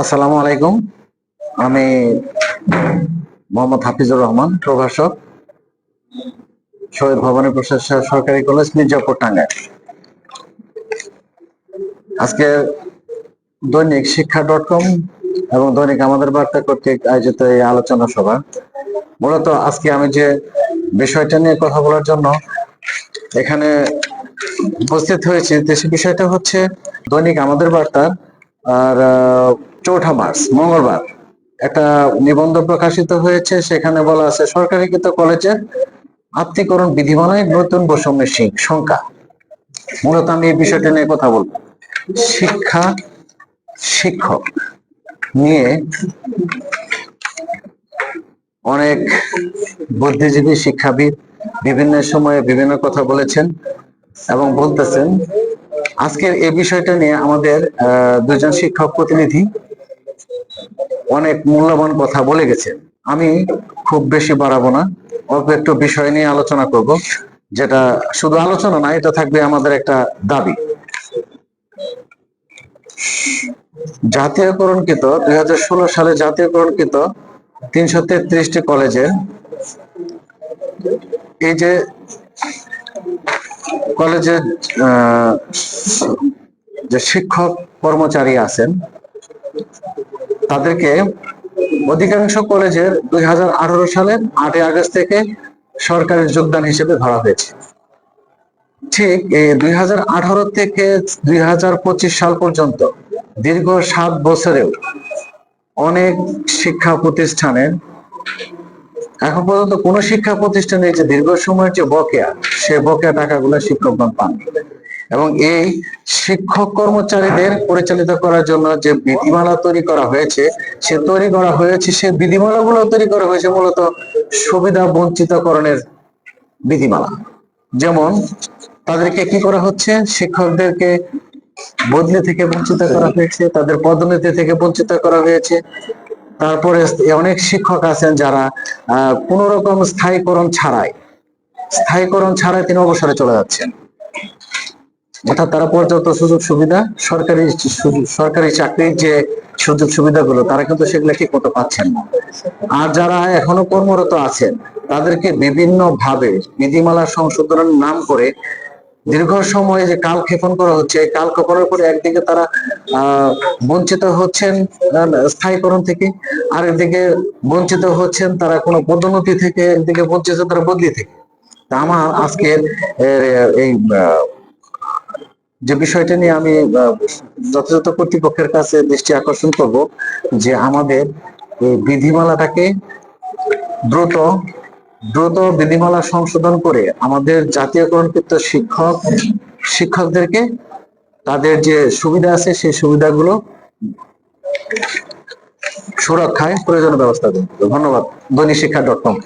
আসসালামু আলাইকুম। আমি মোহাম্মদ হাফিজুর রহমান, প্রভাষক, শহীদ ভবানী প্রসাদ সরকারি কলেজ, মির্জাপুর, টাঙ্গাইল। আজকে দৈনিক শিক্ষা ডট কম এবং দৈনিক আমাদের বার্তা কর্তৃক আয়োজিত এই আলোচনা সভা। মূলত আজকে আমি যে বিষয়টা নিয়ে কথা বলার জন্য এখানে উপস্থিত হয়েছি বিষয়টা হচ্ছে দৈনিক আমাদের বার্তা আর চৌঠা মার্চ, মঙ্গলবার। একটা নিবন্ধ প্রকাশিত হয়েছে, সেখানে বলা আছে, সরকারিকৃত কলেজের আত্মীকরণ বিধিমালায় নতুন বৈষম্যের শঙ্কা মূলত আমি এই বিষয়টা নিয়ে কথা বলব। শিক্ষা শিক্ষক নিয়ে অনেক বুদ্ধিজীবী শিক্ষাবিদ বিভিন্ন সময়ে বিভিন্ন কথা বলেছেন এবং বলতেছেন, আজকের এই বিষয়টা নিয়ে আমাদের দুজন শিক্ষক প্রতিনিধি অনেক মূল্যবান কথা বলে গেছে। আমি খুব বেশি বাড়াবো না। অল্প একটু বিষয় নিয়ে আলোচনা করব, যেটা শুধু আলোচনা না, এটা থাকবে আমাদের একটা দাবি। জাতীয়করণকৃত, দুই হাজার ষোলো সালে জাতীয়করণকৃত তিনশো তেত্রিশটি কলেজে এই যে কলেজের যে শিক্ষক কর্মচারী আছেন তাদেরকে অধিকাংশ কলেজের দুই হাজার আঠারো সালের আটই আগস্ট থেকে সরকারি যোগদান হিসেবে ধরা হয়েছে। ঠিক এই দুই হাজার আঠারো থেকে দুই হাজার পঁচিশ সাল পর্যন্ত দীর্ঘ সাত বছরেও অনেক শিক্ষা প্রতিষ্ঠানের এখন পর্যন্ত কোন শিক্ষা প্রতিষ্ঠানে যে দীর্ঘ সময়ের যে বকেয়া, সে বকেয়া টাকাগুলো শিক্ষকগণ পান। এবং এই শিক্ষক কর্মচারীদের পরিচালিত করার জন্য যে বিধিমালা তৈরি করা হয়েছে, সে তৈরি করা হয়েছে, সে বিধিমালা গুলো তৈরি করা হয়েছে মূলত সুবিধা বঞ্চিতকরণের বিধিমালা। যেমন তাদেরকে কি করা হচ্ছে? শিক্ষকদেরকে বদলি থেকে বঞ্চিত করা হয়েছে, তাদের পদোন্নতি থেকে বঞ্চিত করা হয়েছে। তারপরে অনেক শিক্ষক আছেন যারা, আহ কোন রকম স্থায়ীকরণ ছাড়াই স্থায়ীকরণ ছাড়াই তিনি অবসরে চলে যাচ্ছেন। অর্থাৎ তারা পর্যাপ্ত সুযোগ সুবিধা, সরকারি সরকারি চাকরির যে সুযোগ সুবিধাগুলো, তারা কিন্তু সেগুলো ঠিক মতো পাচ্ছেন না। আর যারা এখনও কর্মরত আছেন, তাদেরকে বিভিন্ন ভাবে বিধিমালা সংশোধনের নাম করে দীর্ঘ সময় যে কাল ক্ষেপণ করা হচ্ছে কাল ক্ষেপণের পরে একদিকে তারা বঞ্চিত হচ্ছেন স্থায়ীকরণ থেকে আর একদিকে বঞ্চিত হচ্ছেন তারা কোনো পদোন্নতি থেকে, একদিকে বঞ্চিত তারা বদলি থেকে। আমার আজকের এই যে বিষয়টা নিয়ে আমি যথাযথ কর্তৃপক্ষের কাছে দৃষ্টি আকর্ষণ করব, যে আমাদের এই বিধিমালাটাকে দ্রুত দ্রুত বিধিমালা সংশোধন করে আমাদের জাতীয়করণকৃত শিক্ষক, শিক্ষকদেরকে তাদের যে সুবিধা আছে, সেই সুবিধাগুলো সুরক্ষায় প্রয়োজনীয় ব্যবস্থা ধন্যবাদ। দৈনিক শিক্ষা ডট কম